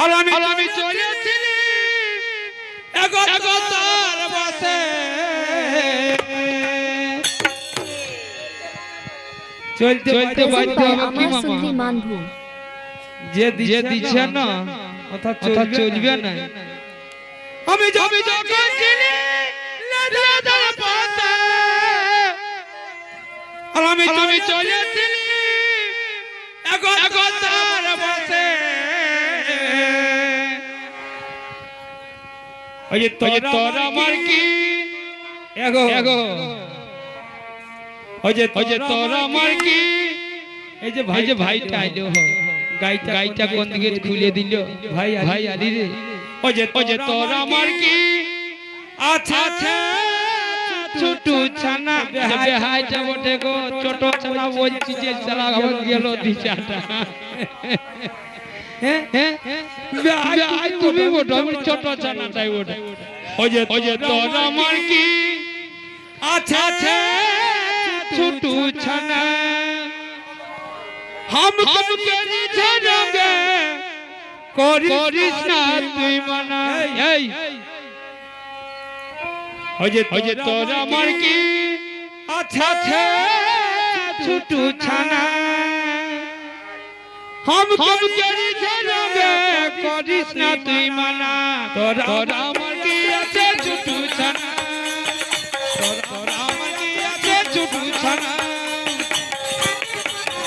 আর আমি আমি চলেছিলি বাসে চলতে চলতে বাধ্য হবে কি মামা? যে যে দিচ্ছে না অর্থাৎ চলবে না। আমি আমি যখন ছিলি লেদার পাতে আর আমি তুমি চলেছিলি বাসে ওই যে তোর আমার কি? এগো। এগো। ওই যে ওই যে তোর আমার কি? এই যে ভাই যে ভাইটা আইলো। গাইটা গাইটা কোন দিকে খুলে দিল? ভাই ভাই আলি রে। ওই যে ওই যে তোর আমার কি? আচ্ছা আচ্ছা। ছোট ছানা। বেহাইটা বটে গো ছোট ছানা বলছি যে চালা গেল দিশাটা। তুমি ছোট চানাটাই ওঠো ওই যে তোর আমার কি? আছে ছোট ছানা। তোর আমার কি? ছোট ছানা। हम हम करी झरगे করিস না তুই মানা তোর তোর আমার কি আছে ছোট ছানা তোর তোর আমার কি আছে ছোট ছানা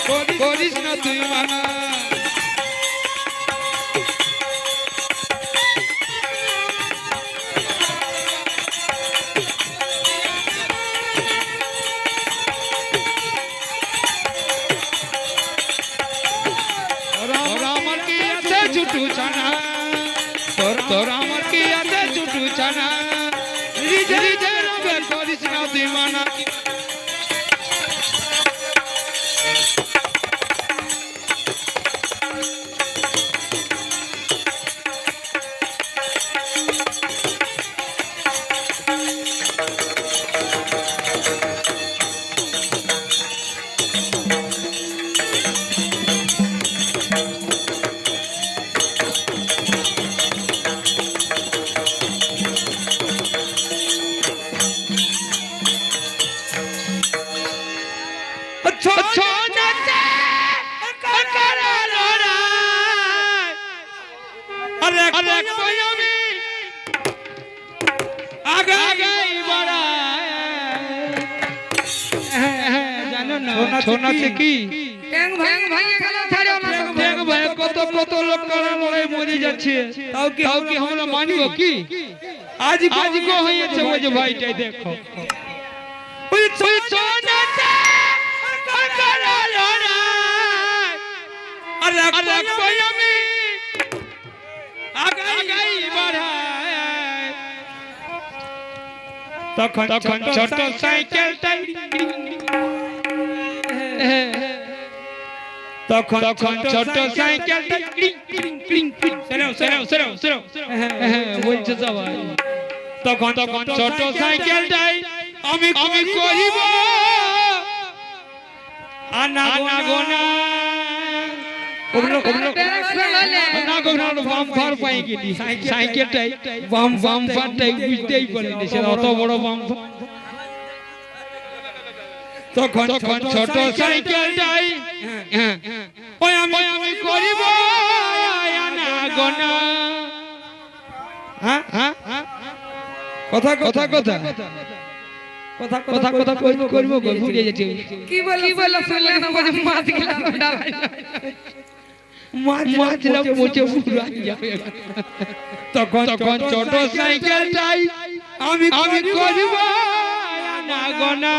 করি- করিস না তুই মানা রিজে রিজে রবে করিস না তুই কি। দেখ ভাই? কত কত লোক কারা লড়াই মরে যাচ্ছে। তাও কি আমরা মানিব কি? আজ আজ হয়েছে ওই যে ভাইটাই দেখো। আরে আমি। আগাই তখন তখন ছোট সাইকেলটাই তখন তখন ছোট সাইকেলটা ক্লিং ক্লিং ক্লিং ক্লিং সেরাও সেরাও সেরাও সেরাও বলছে সবাই। তখন তখন ছোট সাইকেলটাই আমি আমি আনা আনা গোনা Direction হলে। না গোনা বাম ফার পাই গেলি। সাইকেলটাই বাম বাম ফারটাই বুঝতেই পারিনি সেটা অত বড় বাম ফার তখন তখন ছোট সাইকেলটাই হ্যাঁ ওই আমি আমি করিব গোনা। হ্যাঁ হ্যাঁ কথা কথা কথা কথা। কথা কথা। করব করব ভুলে যাচ্ছে কি বলো কি বলো শুনলে না বলে মাছ গেলা লাগ মোচে পুরা যাবে তখন তখন ছোট সাইকেলটাই আমি আমি করিব না গনা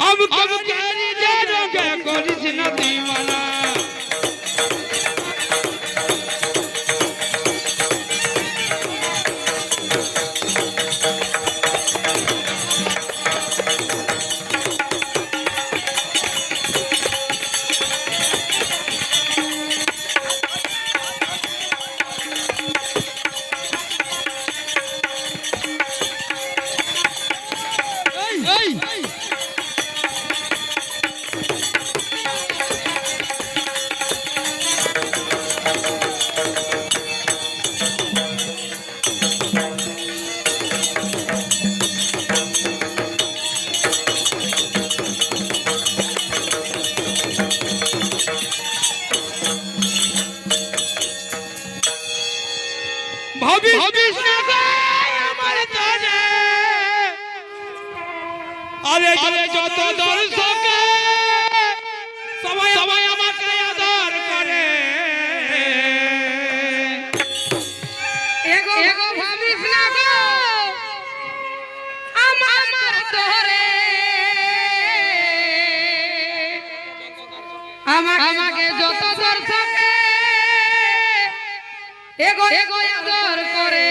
আমি কব জানো কে করিস না তুই আরে আরে যত দর্শক সবাই সবাই আমাকে আদর করে। এগো এগো ভাবিস না গো আমার তোরে আমাকে আমাকে যত দর্শকে এগো এগো আদর করে।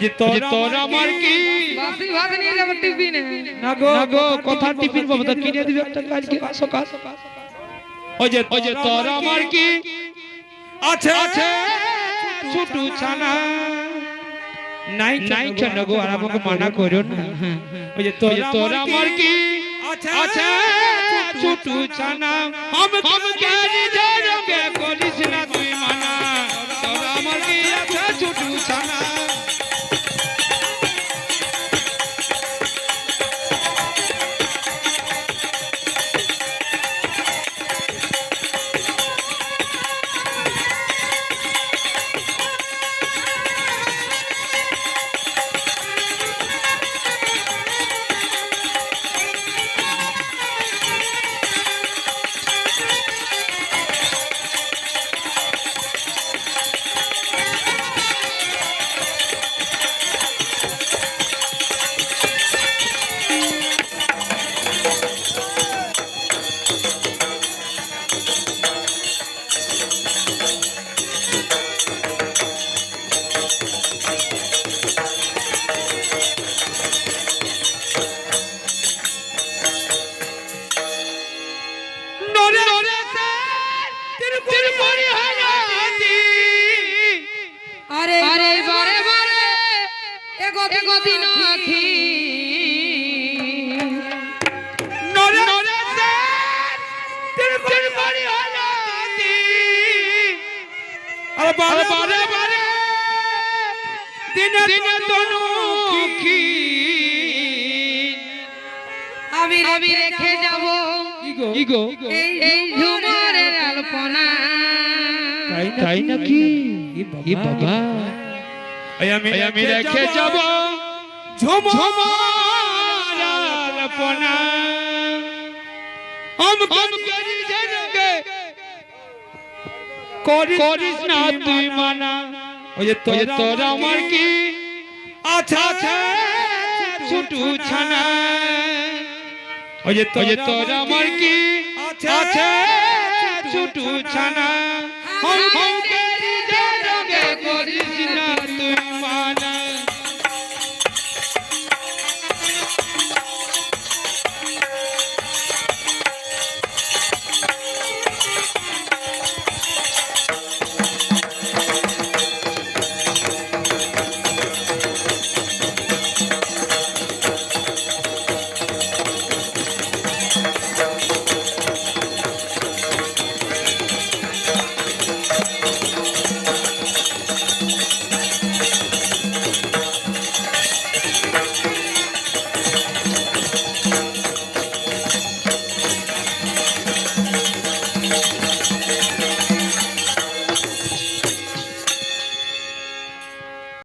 যে তোর আমার কি? বাসি ভাত নিয়ে যাব টিফিনে। না গো না গো কথা টিফিন বাবা তা কিনে দিবে একটা কাজ কি আসো কাজ ওই যে ওই যে তোর আমার কি? আছে। আছে। ছুটু আমাকে মানা করো না। এগো এগো দিন আখি। বারে বারে। বারে দিনে দিনে তনু কি আমি আমি রেখে যাব। ইগো এই এই ঝুমরের আলপনা। তাই নাকি? এ বাবা। আমি আমি রেখে যাব। ঝুমার পোনা অম করি জনকে করিস না তুই মানা। ওই যে তোর আমার কি? আচ্ছা আচ্ছা, আচ্ছা, আচ্ছা ছুটু ছানা। ওই যে তোর তোর আমার কি? আচ্ছা আচ্ছা